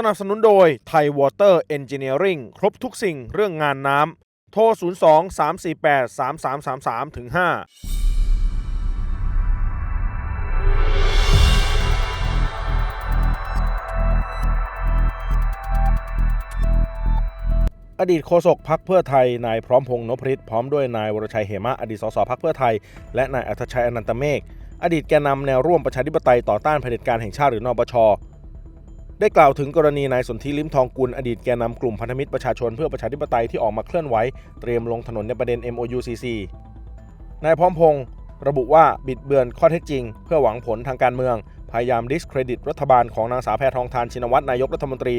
สนับสนุนโดยไทยวอเตอร์เอนจิเนียริงครบทุกสิ่งเรื่องงานน้ำ โทร 02 348 3333ถึง5อดีตโฆษกพักเพื่อไทย นายพร้อมพงษ์นพฤทธิ์พร้อมด้วยนายวรชัยเหมะอดีตสสพักเพื่อไทย และนายอัธชัยอนันตเมฆอดีตแกนนำแนวร่วมประชาธิปไตยต่อต้านเผด็จการแห่งชาติหรือนปช ได้กล่าวถึงกรณีนายสนธิลิมทองกุลอดีตแกนนำกลุ่มพันธมิตรประชาชนเพื่อประชาธิปไตยที่ออกมาเคลื่อนไหวเตรียมลงถนนในประเด็น MOUCC นายพร้อมพงษ์ระบุว่าบิดเบือนข้อเท็จจริง เพื่อหวังผลทางการเมือง พยายามดิสเครดิตรัฐบาลของนางสาวแพทองทานชินวัตรนายกรัฐมนตรี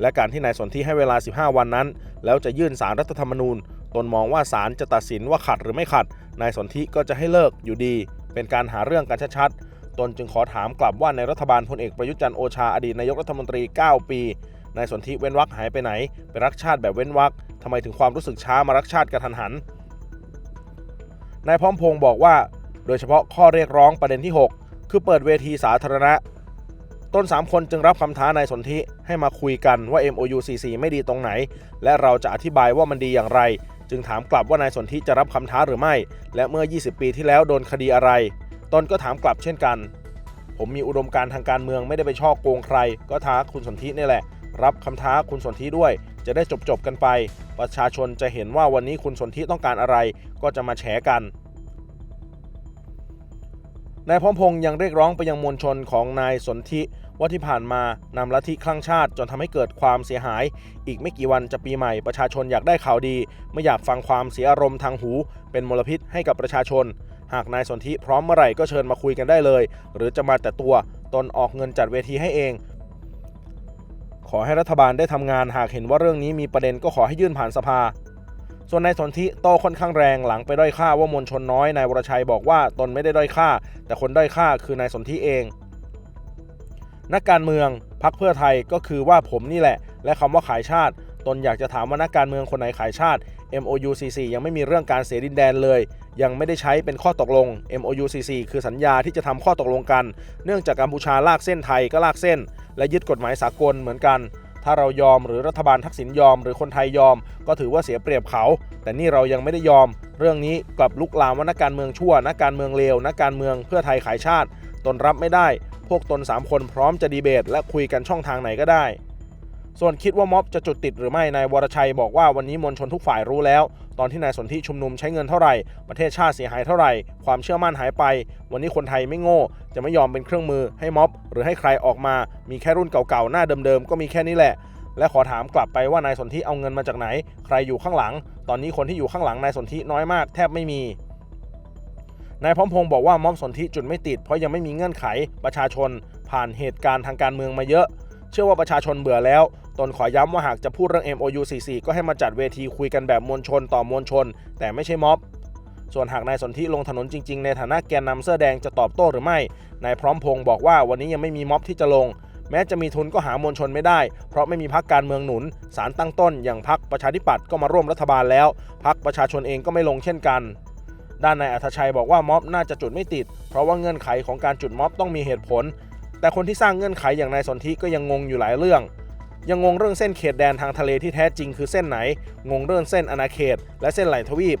และการที่นายสนธิให้เวลา 15 วันนั้น แล้วจะยื่นสารรัฐธรรมนูญตนมองว่าศาลจะตัดสินว่าขัดหรือไม่ขัด นายสนธิก็จะให้เลิกอยู่ดี เป็นการหาเรื่องกันชัดๆ ตนจึงขอถามกลับว่าในรัฐบาลพลเอกประยุทธ์จันทร์โอชาอดีตนายกรัฐมนตรี 9 ปีนายสนธิเว้นวักหายไปไหน ไปรักชาติแบบเว้นวักทำไมถึงความรู้สึกช้ามารักชาติกระทันหันนายพร้อมพงศ์บอกว่า โดยเฉพาะข้อเรียกร้องประเด็นที่ 6 คือเปิดเวทีสาธารณะ ต้น 3 คนจึงรับคำท้านายสนธิให้มาคุยกันว่า MOU 44ไม่ดีตรงไหน และเราจะอธิบายว่ามันดีอย่างไร จึงถามกลับว่านายสนธิจะรับคำท้าหรือไม่ และเมื่อ 20 ปีที่แล้วโดนคดีอะไร ตนก็ถามกลับเช่นกัน ผมมีอุดมการทางการเมืองไม่ได้ไปช่อโกงใคร ก็ท้าคุณสนธินี่แหละ รับคำท้าคุณสนธิด้วย จะได้จบจบๆกันไป ประชาชนจะเห็นว่าวันนี้คุณสนธิต้องการอะไร ก็จะมาแฉกันนายพร้อมพงษ์ยังเรียกร้องไปยังมวลชนของนายสนธิว่าที่ผ่านมานำลัทธิคลั่งชาติจนทำให้เกิดความเสียหาย อีกไม่กี่วันจะปีใหม่ประชาชนอยากได้ข่าวดี ไม่อยากฟังความเสียอารมณ์ทางหู เป็นมลพิษให้กับประชาชน หากนายสนธิพร้อมเมื่อไหร่ก็เชิญมาคุยกันได้เลย หรือจะมาแต่ตัวตนออกเงินจัดเวทีให้เอง ขอให้รัฐบาลได้ทำงานหากเห็นว่าเรื่องนี้มีประเด็นก็ขอให้ยื่นผ่านสภา ส่วนนายสนธิโต้ค่อนข้างแรงหลังไปด้อยค่าว่ามวลชนน้อย นายวรชัยบอกว่าตนไม่ได้ด้อยค่า แต่คนด้อยค่าคือนายสนธิเอง นักการเมืองพักเพื่อไทยก็คือว่าผมนี่แหละ และคำว่าขายชาติ ตนอยากจะถามว่านักการเมืองคนไหนขายชาติ MOUCC ยังไม่มีเรื่องการเสียดินแดนเลย ยังไม่ได้ใช้เป็นข้อตกลง MOUCC คือสัญญาที่จะทำข้อตกลงกัน เนื่องจากกัมพูชาลากเส้นไทยก็ลากเส้น และยึดกฎหมายสากลเหมือนกัน ถ้าเรายอมหรือรัฐบาลทักษิณยอม หรือคนไทยยอม ก็ถือว่าเสียเปรียบเขา แต่นี่เรายังไม่ได้ยอม เรื่องนี้กลับลุกลามว่านักการเมืองชั่วนักการเมืองเลวนักการเมืองเพื่อไทยขายชาติ ตนรับไม่ได้ พวกตน3คนพร้อมจะดีเบต และคุยกันช่องทางไหนก็ได้ ส่วนคิดว่าม็อบจะจุดติดหรือไม่นายวรชัยบอกว่าวันนี้มวลชนทุกฝ่ายรู้แล้ว ตอนที่นายสนธิชุมนุมใช้เงินเท่าไหร่ ประเทศชาติเสียหายเท่าไหร่ ความเชื่อมั่นหายไป วันนี้คนไทยไม่โง่ จะไม่ยอมเป็นเครื่องมือให้ม็อบ หรือให้ใครออกมา มีแค่รุ่นเก่าๆ หน้าเดิมๆ ก็มีแค่นี้แหละ และขอถามกลับไปว่านายสนธิเอาเงินมาจากไหน ใครอยู่ข้างหลัง ตอนนี้คนที่อยู่ข้างหลังนายสนธิน้อยมาก แทบไม่มีนายพร้อมพงศ์บอกว่าม็อบสนธิจุดไม่ติดเพราะยังไม่มีเงื่อนไขประชาชนผ่านเหตุการณ์ทางการเมืองมาเยอะ เชื่อว่าประชาชนเบื่อแล้ว ตนขอย้ำว่าหากจะพูดเรื่อง MOU 44 ก็ให้มาจัดเวทีคุยกันแบบมวลชนต่อมวลชน แต่ไม่ใช่ม็อบ ส่วนหากนายสนธิลงถนนจริงๆ ในฐานะแกนนำเสื้อแดงจะตอบโต้หรือไม่ นายพร้อมพงศ์บอกว่าวันนี้ยังไม่มีม็อบที่จะลง แม้จะมีทุนก็หามวลชนไม่ได้ เพราะไม่มีพักการเมืองหนุน สารตั้งต้น อย่างพักประชาธิปัตย์ก็มาร่วมรัฐบาลแล้ว พักประชาชนเองก็ไม่ลงเช่นกันด้านนายอัธชัยบอกว่าม็อบน่าจะจุดไม่ติด เพราะว่าเงื่อนไขของการจุดม็อบต้องมีเหตุผล แต่คนที่สร้างเงื่อนไขอย่างนายสนธิก็ยังงงอยู่หลายเรื่อง ยังงงเรื่องเส้นเขตแดนทางทะเลที่แท้จริงคือเส้นไหน งงเรื่องเส้นอาณาเขต และเส้นไหลทวีป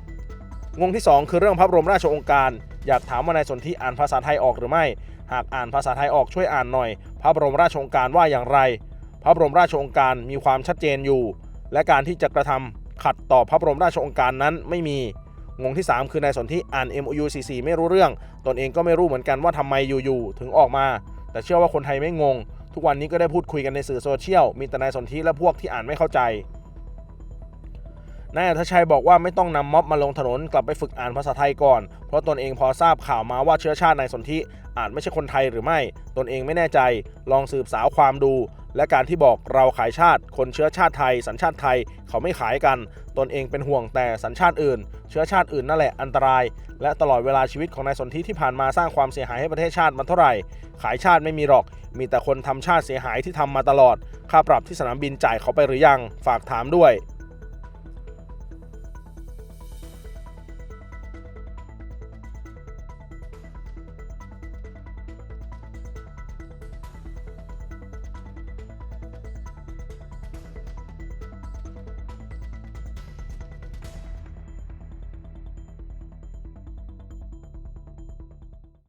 งงที่ 2 คือเรื่องพระบรมราชองค์การ อยากถามว่านายสนธิอ่านภาษาไทยออกหรือไม่ หากอ่านภาษาไทยออกช่วยอ่านหน่อย พระบรมราชองค์การว่าอย่างไร พระบรมราชองค์การมีความชัดเจนอยู่ และการที่จะกระทำขัดต่อพระบรมราชองค์การนั้นไม่มี งงที่ 3 คือนายสนธิอ่าน MOU 44 ไม่รู้เรื่อง ตนเองก็ไม่รู้เหมือนกันว่าทำไมอยู่ๆถึงออกมา แต่เชื่อว่าคนไทยไม่งง ทุกวันนี้ก็ได้พูดคุยกันในสื่อโซเชียล มีแต่นายสนธิและพวกที่อ่านไม่เข้าใจ นายอัธชัยบอกว่าไม่ต้องนำม็อบมาลงถนนกลับไปฝึกอ่านภาษาไทยก่อน เพราะตนเองพอทราบข่าวมาว่าเชื้อชาตินายสนธิอาจไม่ใช่คนไทยหรือไม่ ตนเองไม่แน่ใจ ลองสืบสาวความดู และการที่บอกเราขายชาติ คนเชื้อชาติไทย สัญชาติไทยเขาไม่ขายกัน ตนเองเป็นห่วงแต่สัญชาติอื่น เชื้อชาติอื่นนั่นแหละอันตราย และตลอดเวลาชีวิตของนายสนธิที่ผ่านมาสร้างความเสียหายให้ประเทศชาติมันเท่าไหร่ ขายชาติไม่มีหรอก มีแต่คนทำชาติเสียหายที่ทำมาตลอด ค่าปรับที่สนามบินจ่ายเขาไปหรือยัง ฝากถามด้วย